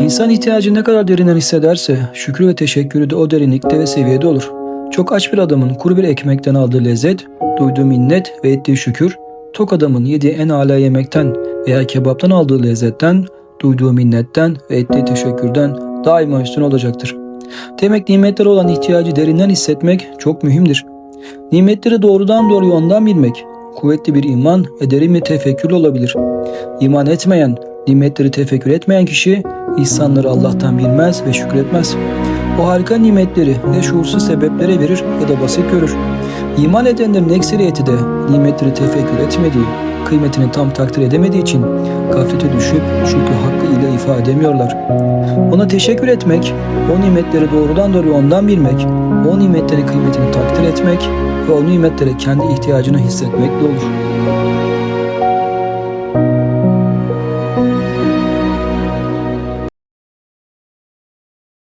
İnsan ihtiyacı ne kadar derinden hissederse şükrü ve teşekkürü de o derinlikte ve seviyede olur. Çok aç bir adamın kuru bir ekmekten aldığı lezzet, duyduğu minnet ve ettiği şükür, tok adamın yediği en âlâ yemekten veya kebaptan aldığı lezzetten, duyduğu minnetten ve ettiği teşekkürden daima üstün olacaktır. Demek nimetlere olan ihtiyacı derinden hissetmek çok mühimdir. Nimetleri doğrudan doğruya ondan bilmek, kuvvetli bir iman ve derin bir tefekkür olabilir. İman etmeyen, nimetleri tefekkür etmeyen kişi insanları Allah'tan bilmez ve şükretmez. O harika nimetleri ya şuursuz sebeplere verir ya da basit görür. İman edenlerin ekseriyeti de nimetleri tefekkür etmediği, kıymetini tam takdir edemediği için gaflete düşüp şükrü hakkı ile ifade edemiyorlar. Ona teşekkür etmek, o nimetleri doğrudan doğruya ondan bilmek, o nimetlerin kıymetini takdir etmek ve o nimetlere kendi ihtiyacını hissetmekle olur.